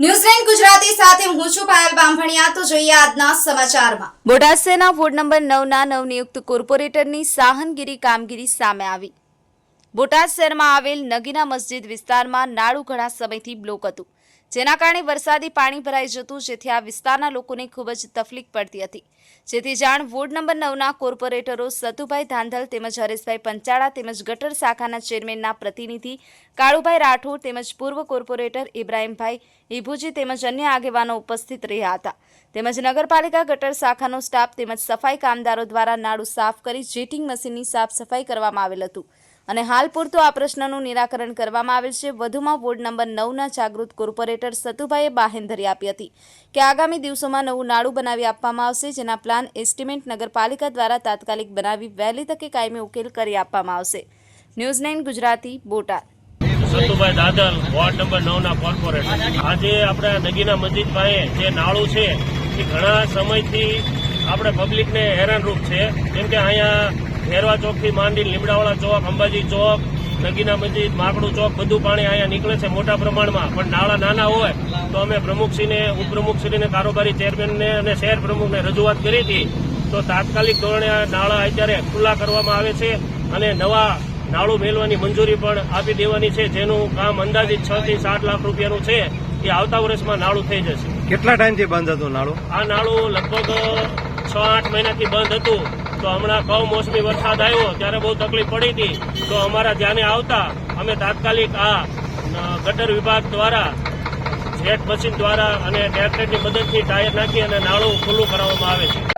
ન્યૂઝલેન્ડ ગુજરાતી સાથે હું છું તો જોઈએ આજના સમાચારમાં. બોટાદ શહેરના વોર્ડ નંબર નવના નવનિયુક્ત કોર્પોરેટરની સાહનગીરી કામગીરી સામે આવી. બોટાદ શહેરમાં આવેલ નગીના મસ્જિદ વિસ્તારમાં નાળું ઘણા સમયથી બ્લોક હતું, જેના કારણે વરસાદી પાણી ભરાઈ જતું, જેથી આ વિસ્તારના લોકોને ખૂબ જ તકલીફ પડતી હતી. જેથી જાણ વોર્ડ નંબર નવના કોર્પોરેટરો સતુભાઈ ધાંધલ તેમજ હરેશભાઈ પંચાળા તેમજ ગટર શાખાના ચેરમેનના પ્રતિનિધિ કાળુભાઈ રાઠોડ તેમજ પૂર્વ કોર્પોરેટર ઇબ્રાહીમભાઈ ઇભુજી તેમજ અન્ય આગેવાનો ઉપસ્થિત રહ્યા હતા. તેમજ નગરપાલિકા ગટર શાખાનો સ્ટાફ તેમજ સફાઈ કામદારો દ્વારા નાળું સાફ કરી જેટિંગ મશીનની સાફ સફાઈ કરવામાં આવેલ હતું. અને હાલ પૂરતું આ પ્રશ્નનું નિરાકરણ કરવામાં આવેલ છે. વધુમાં વોર્ડ નંબર નવના જાગૃત કોર્પોરેટર સતુભાઈએ બાહેંધરી આપી હતી કે આગામી દિવસોમાં નવું નાળું બનાવી આપવામાં આવશે, જેના પ્લાન એસ્ટિમેટ નગરપાલિકા દ્વારા તાત્કાલિક બનાવી વહેલી તકે કાયમી ઉકેલ કરી આપવામાં આવશે. News nine Gujarati, Botad. Santubhai Dadal, ward number નવના corporator. આજે આપણા નગીના મસ્જિદ પાસે જે નાળું છે, એ ઘણા સમયથી આપણે પબ્લિકને હેરાનરૂપ છે. કેમ કે અહીંયા ભેરવા ચોકથી માંડી લીમડાવાળા ચોક અંબાજી ચોક નગીના મસ્જિદ માકડું ચોક બધું પાણી અહીંયા નીકળે છે મોટા પ્રમાણમાં. પણ નાળા નાના હોય તો અમે પ્રમુખશ્રીને ઉપપ્રમુખશ્રીને કારોબારી ચેરમેનને અને શહેર પ્રમુખને રજૂઆત કરી હતી. તો તાત્કાલિક ધોરણે આ નાળા અત્યારે ખુલ્લા કરવામાં આવે છે અને નવા નાળું મેળવાની મંજૂરી પણ આપી દેવાની છે જેનું કામ અંદાજિત છ થી સાત લાખ રૂપિયાનું છે. એ આવતા વર્ષમાં નાળું થઈ જશે. કેટલા ટાઈમથી બંધ હતું નાળું? આ નાળું લગભગ છ આઠ મહિનાથી બંધ હતું. તો હમણાં કમોસમી વરસાદ આવ્યો, ત્યારે બહુ તકલીફ પડી હતી. તો અમારા ધ્યાને આવતા અમે તાત્કાલિક આ ગટર વિભાગ દ્વારા જેટ મશીન દ્વારા અને ટ્રેક્ટરની મદદથી ટાયર નાખી અને નાળું ખુલ્લું કરાવવામાં આવે છે.